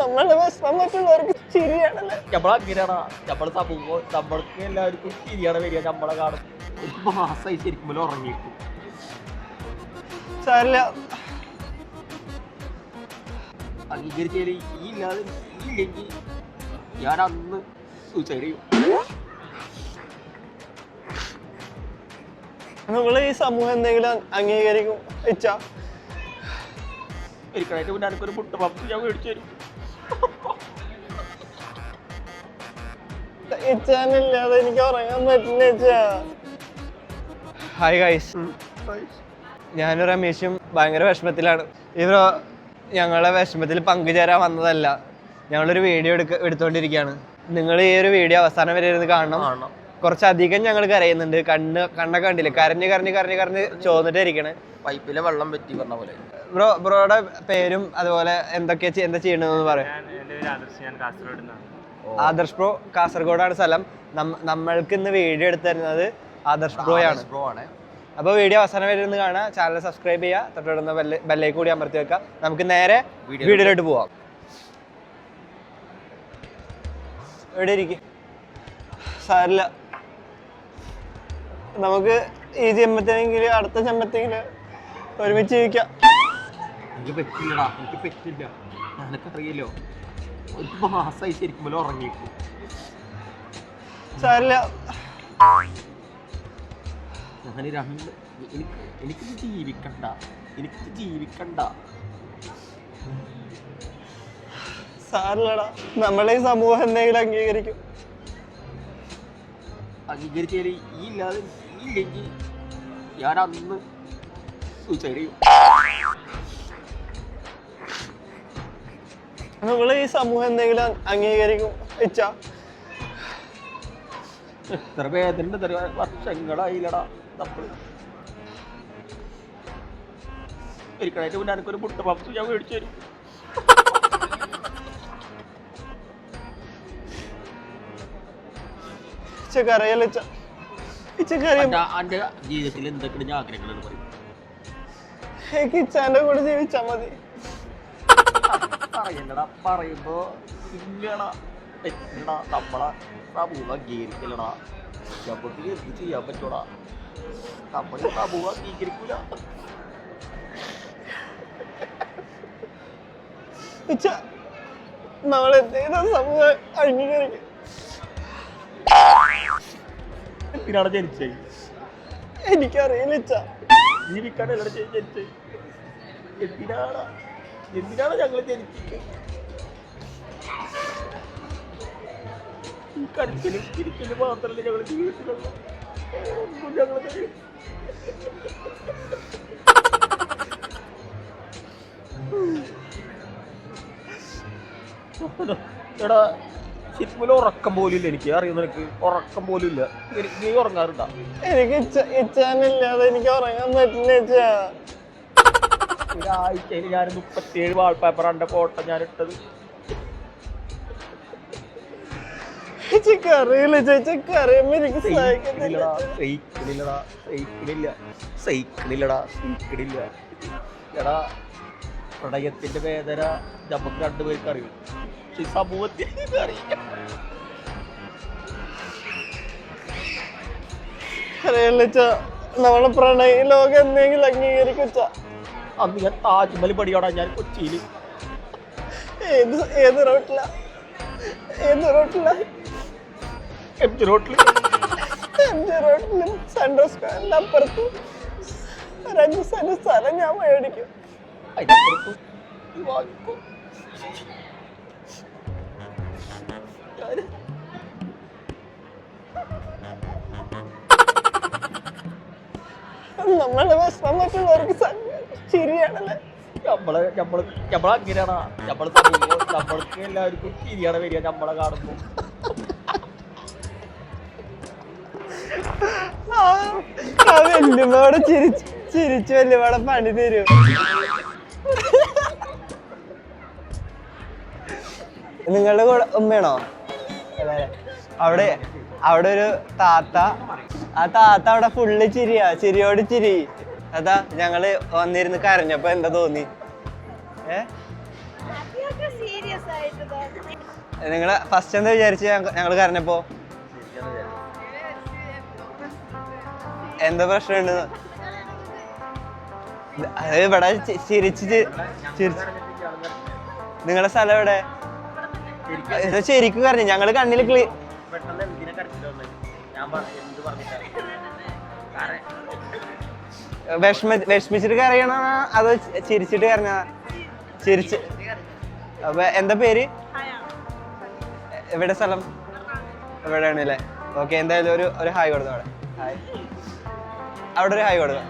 നമ്മളുടെ വിഷമം മറ്റുള്ളവർക്ക് ചിരിയാണല്ലേ. നമ്മളങ്ങനെയാണ് നമ്മളെ സമൂഹം നമ്മൾക്ക് എല്ലാവർക്കും ശരിയാണ് വരിക. നമ്മളെ കാണും. ഒരു മാസമായി ശരിക്കും ഉറങ്ങിയിട്ടു സാരില്ല. അംഗീകരിച്ചാൽ ഈ ഇല്ലാതെ ഈ ഇല്ലെങ്കിൽ ഞാൻ അന്ന് സൂസൈഡ് ചെയ്യും. നമ്മൾ ഈ സമൂഹം എന്തെങ്കിലും അംഗീകരിക്കും വെച്ചാ. ഒരിക്കലായിട്ട് പിന്നെ എനിക്കൊരു മുട്ട പപ്പ് ഞാൻ മേടിച്ചു തരും. ഇച്ചാനില്ലാതെ എനിക്ക് ഉറങ്ങാൻ പറ്റില്ല ഇച്ചാ ഹായ് ഗൈസ് ഞാനും രമേശും ഭയങ്കര വിഷമത്തിലാണ്. ഇവർ ഞങ്ങളെ വിഷമത്തിൽ പങ്കുചേരാൻ വന്നതല്ല. ഞങ്ങളൊരു വീഡിയോ എടുക്ക എടുത്തുകൊണ്ടിരിക്കുകയാണ് നിങ്ങൾ ഈ ഒരു വീഡിയോ അവസാനം വരെ ഇരുന്ന് കാണണം. കാണണം. കുറച്ചധികം ഞങ്ങൾ കരയുന്നുണ്ട്. കണ്ണ് കണ്ണൊക്കെ കണ്ടില്ലേ? കരഞ്ഞ് കരഞ്ഞ് കരഞ്ഞ് കരഞ്ഞ് ചോന്നിട്ടേ ഇരിക്കണേ. പൈപ്പിലെ വെള്ളം പറ്റി പറഞ്ഞ പോലെ. ബ്രോ ബ്രോയുടെ പേരും അതുപോലെ എന്തൊക്കെയാ എന്താ ചെയ്യണമെന്ന് പറയാം. ആദർശ്. ബ്രോ കാസർഗോഡാണ് സ്ഥലം. നമ്മ- നമ്മൾക്ക് ഇന്ന് വീഡിയോ എടുത്തു തരുന്നത് ആദർശ് ബ്രോയാണ് ബ്രോ ആണ്. അപ്പോൾ വീഡിയോ അവസാനം വരെ ഒന്ന് കാണാം ചാനൽ സബ്സ്ക്രൈബ് ചെയ്യുക. തൊട്ടടുന്ന ബെല്ല് ബെല്ലേക്ക് കൂടി അമർത്തി വെക്കുക. നമുക്ക് നേരെ വീഡിയോയിലോട്ട് പോവാം. എവിടെ ഇരിക്കും സാരില്ല. നമുക്ക് ഈ ചെമ്പത്തെങ്കിൽ അടുത്ത ചെമ്പത്തെങ്കിൽ ഒരുമിച്ച് ജീവിക്കാം. എനിക്ക് പറ്റില്ലടാ എനിക്ക് പറ്റില്ല ഒരു മാസമായി ശരിക്കും പോലെ ഉറങ്ങിയിട്ടു സാരില്ല. ഞാൻ രണ്ട് എനിക്ക് ജീവിക്കണ്ട എനിക്കിത് ജീവിക്കണ്ട. സാരില്ലടാ. നമ്മളെ സമൂഹം എന്തെങ്കിലും അംഗീകരിക്കും. അംഗീകരിച്ചാൽ ഈ ഇല്ലാതെ ഇല്ലെങ്കിൽ ഞാൻ അന്ന് സൂസൈഡ് ചെയ്യും നമ്മൾ ഈ സമൂഹം എന്തെങ്കിലും അംഗീകരിക്കും ഇച്ചാ എത്ര വേദന എത്ര വർഷങ്ങളായില്ലടാ നമ്മൾ ഒരിക്കലായിട്ട് പിന്നെ എനിക്കൊരു മുട്ട പമ്പ് ഞാൻ മേടിച്ചു തരും ഇച്ചക്കറിയല്ല ജീവിതത്തിൽ എന്തൊക്കെയാണ് ഞാൻ ആഗ്രഹങ്ങളെന്ന് പറയും. എനിക്ക് ഇച്ചാന്റെ കൂടെ ജീവിച്ചാ മതി. പറയണ്ടടാ പറയുമ്പോ ഇല്ലടാ. തെറ്റടാ നമ്മളെ സമൂഹം അംഗീകരിക്കലടാ. നമുക്ക് എന്ത് ചെയ്യാൻ പറ്റൂടാ. നമ്മളെ സമൂഹം അംഗീകരിക്കൂല. ഇച്ച നമ്മൾ എന്തെങ്കിലും സമൂഹം എന്തിനാണ് ജനിച്ചത് എനിക്കറിയില്ല ഇച്ച. ജീവിക്കാനല്ല ജനിച്ചത് എന്തിനാണ്? എന്തിനാണ് ഞങ്ങൾ ജനിച്ചത്? ഈ കരുത്തിലും തിരിക്കലും മാത്രമല്ല ഞങ്ങൾ ഞങ്ങൾ എടാ ശരിക്കും ഉറക്കം പോലും ഇല്ല എനിക്ക്. അറിയുന്ന എനിക്ക് ഉറക്കം പോലും ഇല്ല. നീ- ഉറങ്ങാറുണ്ടാ? എനിക്ക് ഇച്ഛാനില്ലാതെ എനിക്ക് ഉറങ്ങാൻ പറ്റില്ല ഇച്ച. ഒരാഴ്ചയിൽ ഞാൻ മുപ്പത്തിയേഴ് അണ്ട ഫോട്ടോ ഞാൻ ഇട്ടത്. അറിയില്ല സഹിക്കണില്ലടാ സഹിക്കണില്ല സഹിക്കണില്ലടാ സഹിക്കണില്ല എടാ പ്രണയത്തിന്റെ വേദന നമുക്ക് രണ്ടുപേർക്ക് അറിയും. പക്ഷെ സമൂഹത്തിൽ അറിയില്ല. നമ്മളെ പ്രണയ ലോകം എന്തെങ്കിലും അംഗീകരിക്കും ഇച്ച അന്ന് ഞാൻ താജ്മഹൽ പടിയോടാ ഞാൻ കൊച്ചിയിൽ ഏത് ഏത് റോട്ടില? ഏത് റോട്ടില? എം ജി റോട്ടിൽ എം ജി റോട്ടിലും സെൻട്രൽ സ്ക്വയറിന്റെ അപ്പുറത്ത് ഒരു അഞ്ച് സെന്റ് സ്ഥലം ഞാൻ മേടിക്കും. അതിനപ്പുറത്തും ഈ വാങ്ങിക്കും. നമ്മളെ വിഷമം മറ്റുള്ളവർക്ക് സങ്കടം ചിരിയാണല്ലേ നമ്മളെ നമ്മൾ നമ്മളെ അങ്ങനെയാണ്. നമ്മൾ നമ്മൾക്ക് എല്ലാവർക്കും ചിരിയാണ് വരിക നമ്മളെ കാണുമ്പോൾ ചിരിച്ച് ചിരിച്ച് പണി തരും. നിങ്ങളുടെ കൂടെ ഉമ്മയാണോ? അവിടെ അവിടെ ഒരു താത്ത. ആ താത്ത അവിടെ ഫുള്ള് ചിരിയാ ചിരിയോട് ചിരി. അതാ ഞങ്ങൾ വന്നിരുന്ന് കരഞ്ഞപ്പോ എന്താ തോന്നി? ഏ? നിങ്ങൾ ഫസ്റ്റ് എന്താ വിചാരിച്ച് ഞങ്ങൾ കരഞ്ഞപ്പോ? എന്താ പ്രശ്നമുണ്ട് അത് ഇവിടെ ചിരിച്ച് ചിരിച്ച്. നിങ്ങളെ സ്ഥലം എവിടെ? ശരിക്കും കരഞ്ഞു ഞങ്ങൾ കണ്ണിൽ ക്ലീ വിഷമ വിഷമിച്ചിട്ട് കരയണ? അതോ ചിരിച്ചിട്ട് കരഞ്ഞ ചിരിച്ച്. അപ്പൊ എന്താ പേര്? എവിടെ സ്ഥലം? എവിടെയാണ് അല്ലേ? ഓക്കെ എന്തായാലും ഒരു ഒരു ഹായ് കൊടുക്കാം അവിടെ? ഹായ് അവിടെ ഒരു ഹായ് കൊടുക്കാം